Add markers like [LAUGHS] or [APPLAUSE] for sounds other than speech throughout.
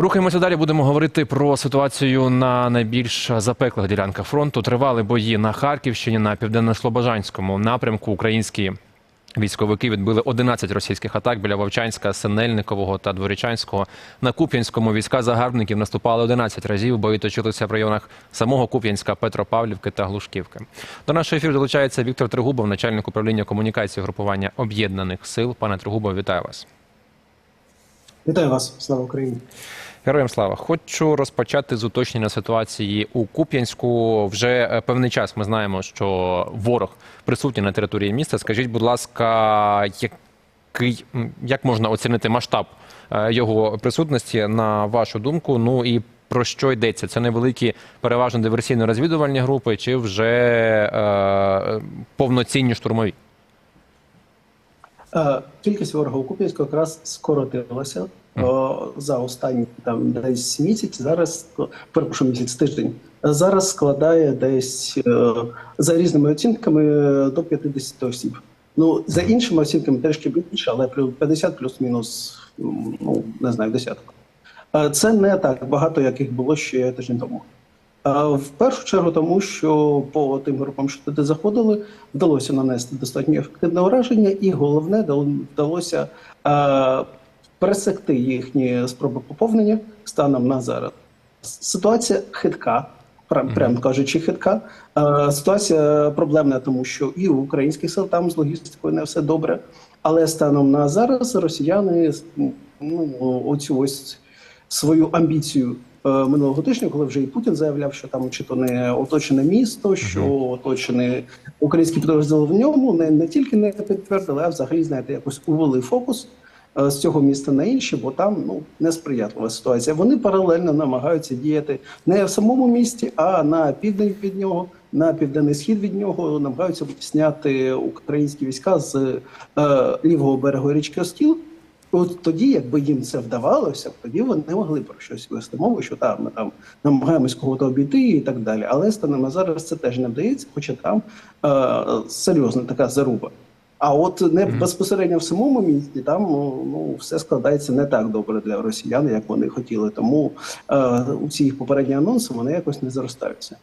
Рухаємося далі. Будемо говорити про ситуацію на найбільш запеклих ділянках фронту. Тривали бої на Харківщині, на південно-слобожанському напрямку. Українські військовики відбили 11 російських атак біля Вовчанська, Синельникового та Дворічанського. На Куп'янському війська загарбників наступали 11 разів. Бої точилися в районах самого Куп'янська, Петропавлівки та Глушківки. До нашого ефіру долучається Віктор Тригубов, начальник управління комунікації групування об'єднаних сил. Пане Тригубов, вітаю вас. Вітаю вас, слава Україні. Героям слава. Хочу розпочати з уточнення ситуації у Куп'янську. Вже е, певний час ми знаємо, що ворог присутній на території міста. Скажіть, будь ласка, який як можна оцінити масштаб е, його присутності на вашу думку? Ну і про що йдеться? Це невеликі переважно диверсійно-розвідувальні групи, чи вже е, повноцінні штурмові? Е, Кількість ворога у Куп'янську якраз скоротилася за останні там десь місяць. Зараз перепрошую місяць тиждень. Зараз складає десь е, за різними оцінками е, до 50 осіб. Ну за іншими оцінками трішки більше, але 50 плюс-мінус, ну не знаю, десяток. Е, Це не так багато, як їх було ще тиждень тому. В першу чергу, тому що по тим групам, що туди заходили, вдалося нанести достатньо ефективне ураження, і головне, вдалося е, пересекти їхні спроби поповнення станом на зараз. Ситуація хитка, прям, прямо кажучи, хитка. Е, ситуація проблемна, тому що і у українських сил там з логістикою не все добре. Але станом на зараз росіяни ну, оцю ось свою амбіцію е, минулого тижня, коли вже і Путін заявляв, що там чи то не оточене місто, що оточене українські підрозділи в ньому, не, не тільки не підтвердили, а взагалі знаєте, якось увели фокус з цього міста на інше, бо там ну несприятлива ситуація. Вони паралельно намагаються діяти не в самому місті, а на південь від нього. На південний схід від нього намагаються витісняти українські війська з е, лівого берегу річки Остіл, От тоді, якби їм це вдавалося, тоді вони не могли про щось вести мову, що там ми там намагаємось кого-то обійти і так далі. Але станом зараз це теж не вдається, хоча там е, серйозна така заруба. А от не безпосередньо в самому місті там ну, ну все складається не так добре для росіян, як вони хотіли. Тому е, у ці їх попередні анонси вони якось не заростаються.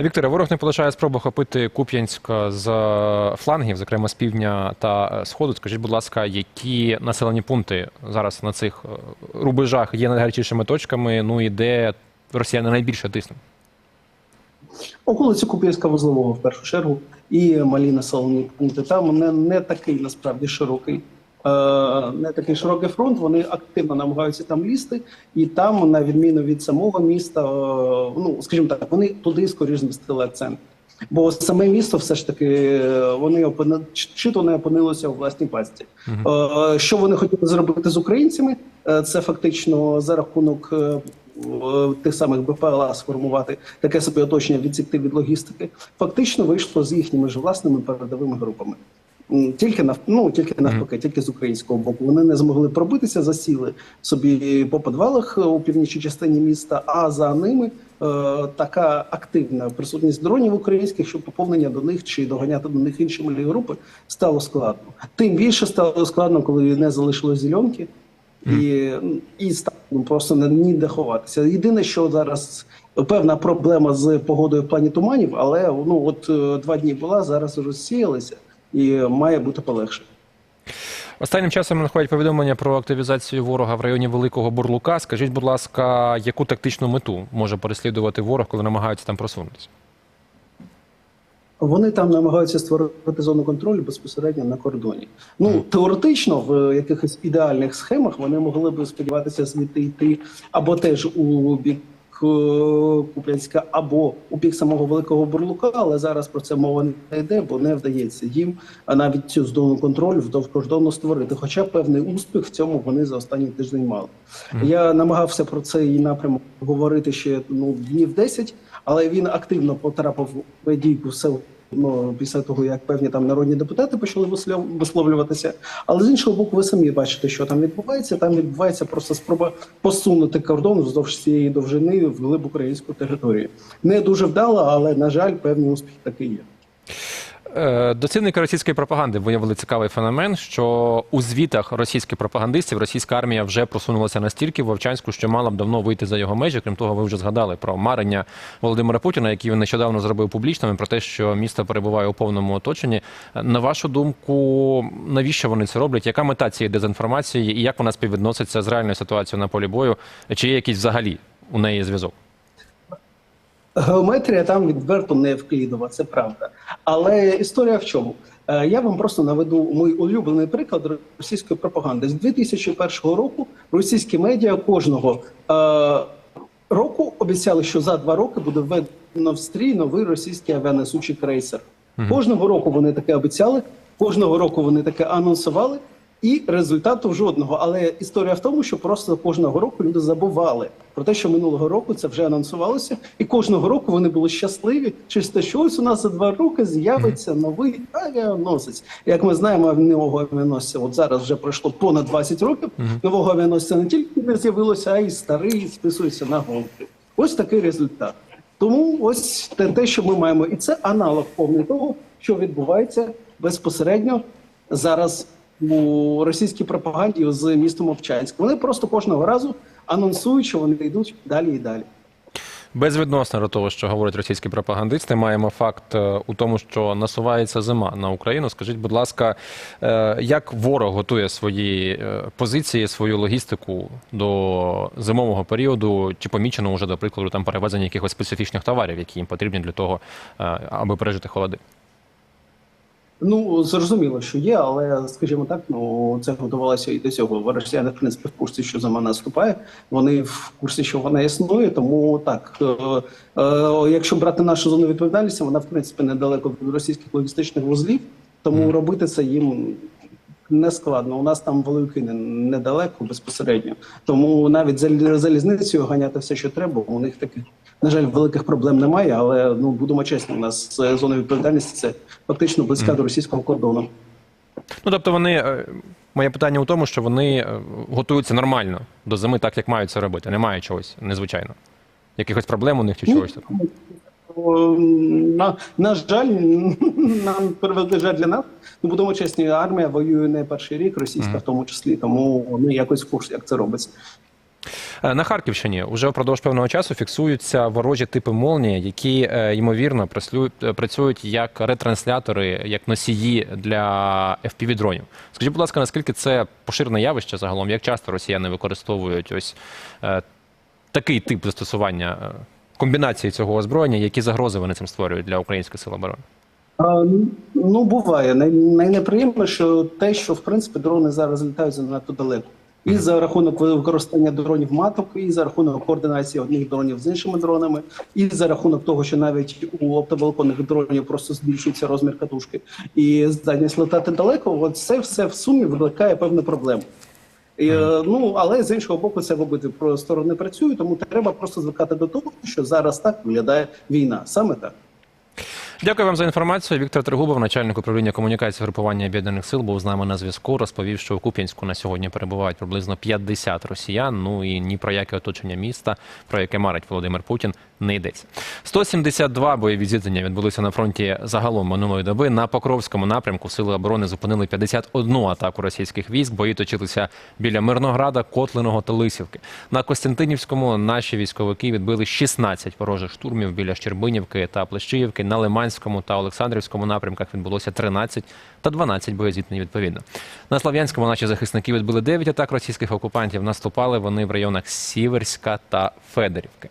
Вікторе, ворог не полишає спробу охопити Куп'янськ з флангів, зокрема з півдня та сходу. Скажіть, будь ласка, які населені пункти зараз на цих е, рубежах є найгарячішими точками? Ну і де росіяни найбільше тиснуть? Околиці Куп'янська вузлового в першу чергу і малі населені пункти. Там не, не такий насправді широкий. е, Не такий широкий фронт, вони активно намагаються там лізти, і там, на відміну від самого міста, е, ну скажімо так, вони туди скоріш змістили акцент. Бо саме місто все ж таки е, вони опини... чи- то не опинилося у власній пастці. Е, Що вони хотіли зробити з українцями? Це фактично за рахунок тих самих БПЛА сформувати таке собі оточення, відсікти від логістики. Фактично вийшло з їхніми ж власними передовими групами. Тільки нав... ну, тільки навпаки, тільки з українського боку. Вони не змогли пробитися, засіли собі по підвалах е, у північній частині міста. А за ними е, така активна присутність дронів українських, що поповнення до них чи доганяти до них інші малі групи стало складно. Тим більше стало складно, коли не залишилось зеленки. І, і стало просто не ніде ховатися. Єдине, що зараз певна проблема з погодою в плані туманів, але ну от е, два дні була, зараз розсіялися і має бути полегше. Останнім часом надходять повідомлення про активізацію ворога в районі Великого Бурлука. Скажіть, будь ласка, яку тактичну мету може переслідувати ворог, коли намагаються там просунутися? Вони там намагаються створити зону контролю безпосередньо на кордоні. Ну теоретично, в якихось ідеальних схемах вони могли б сподіватися звідти йти або теж у бік е, Куп'янська, або у бік самого великого бурлука. Але зараз про це мова не йде, бо не вдається їм навіть цю зону контролю вздовж кордону створити. Хоча певний успіх в цьому вони за останній тиждень мали. Я намагався про цей напрямок говорити ще ну днів 10, але він активно потрапив в дійку все ну, після того, як певні там народні депутати почали вислов- висловлюватися. Але з іншого боку, ви самі бачите, що там відбувається. Там відбувається просто спроба посунути кордон вздовж цієї довжини в глиб українську територію. Не дуже вдало, але на жаль, певні успіхи таки є. Е, Доцільники російської пропаганди виявили цікавий феномен, що у звітах російських пропагандистів російська армія вже просунулася настільки в Вовчанську, що мала б давно вийти за його межі. Крім того, ви вже згадали про марення Володимира Путіна, який він нещодавно зробив публічними, про те, що місто перебуває у повному оточенні. На вашу думку, навіщо вони це роблять? Яка мета цієї дезінформації і як вона співвідноситься з реальною ситуацією на полі бою? Чи є якийсь взагалі у неї зв'язок? Геометрія там відверто не вклідова, це правда. Але історія в чому? Е, Я вам просто наведу мій улюблений приклад російської пропаганди. З 2001 року російські медіа кожного е, року обіцяли, що за два роки буде введено в стрій новий російський авіанесучий крейсер. Кожного року вони таке обіцяли, кожного року вони таке анонсували, і результату жодного. Але історія в тому, що просто кожного року люди забували про те, що минулого року це вже анонсувалося, і кожного року вони були щасливі через те, що ось у нас за два роки з'явиться новий авіаносець. Як ми знаємо, нового авіаносця от зараз вже пройшло понад 20 років. Нового авіаносця не тільки не з'явилося, а й старий списується на гонки. Ось такий результат. Тому ось те, те, що ми маємо, і це аналог повний того, що відбувається безпосередньо зараз у російській пропаганді з містом Овчанськ. Вони просто кожного разу анонсують, що вони йдуть далі і далі. Безвідносно до того, що говорять російські пропагандисти, маємо факт е, у тому, що насувається зима на Україну. Скажіть, будь ласка, е, як ворог готує свої е, позиції, свою логістику до зимового періоду? Чи помічено вже, до прикладу, там перевезення якихось специфічних товарів, які їм потрібні для того, аби пережити холоди? Ну зрозуміло, що є, але скажімо так, ну це готувалося і до цього. Росіяни в принципі в курсі, що за мене наступає. Вони в курсі, що вона існує. Тому так, е, е, якщо брати нашу зону відповідальності, вона в принципі недалеко від російських логістичних вузлів, тому mm. робити це їм. Не складно. У нас там великий недалеко безпосередньо. Тому навіть за залізницею ганяти все, що треба. У них таких, на жаль, великих проблем немає. Але ну будемо чесні, у нас е, зона відповідальності це фактично близька до російського кордону. Ну тобто, вони е, моє питання у тому, що вони е, готуються нормально до зими, так як мають це робити. Немає чогось незвичайного. Якихось проблем у них чи чогось такого. На, на жаль, [LAUGHS] нам жаль для нас. Ну будемо чесні, армія воює не перший рік, російська в тому числі, тому вони якось в курсі, як це робиться. Е, На Харківщині вже впродовж певного часу фіксуються ворожі типи молнії, які е, ймовірно працюють, як ретранслятори, як носії для FPV-дронів. Скажіть, будь ласка, наскільки це поширене явище загалом? Як часто росіяни використовують ось е, такий тип застосування комбінації цього озброєння, які загрози вони цим створюють для українських сил оборони? Ну буває. Най, найнеприємніше, що те, що в принципі дрони зараз літають занадто далеко. І за рахунок використання дронів маток, і за рахунок координації одних дронів з іншими дронами, і за рахунок того, що навіть у оптоволоконних дронів просто збільшується розмір катушки, і здатність летати далеко. От це все в сумі викликає певну проблему. І, е, ну але з іншого боку, це в обидві про- сторони працює, тому треба просто звикати до того, що зараз так виглядає війна. Саме так. Дякую вам за інформацію. Віктор Тригубов, начальник управління комунікації групування об'єднаних сил, був з нами на зв'язку. Розповів, що у Куп'янську на сьогодні перебувають приблизно 50 росіян. Ну і ні про яке оточення міста, про яке марить Володимир Путін, не йдеться. 172 бойові зіткнення відбулися на фронті загалом минулої доби. На Покровському напрямку сили оборони зупинили 51 атаку російських військ. Бої точилися біля Мирнограда, Котлиного та Лисівки. На Костянтинівському наші військовики відбили 16 ворожих штурмів біля Щербинівки та Плещиївки. На Лиманському та Олександрівському напрямках відбулося 13 та 12 боєзіткнень відповідно. На Слов'янському наші захисники відбили 9 атак російських окупантів. Наступали вони в районах Сіверська та Федорівки.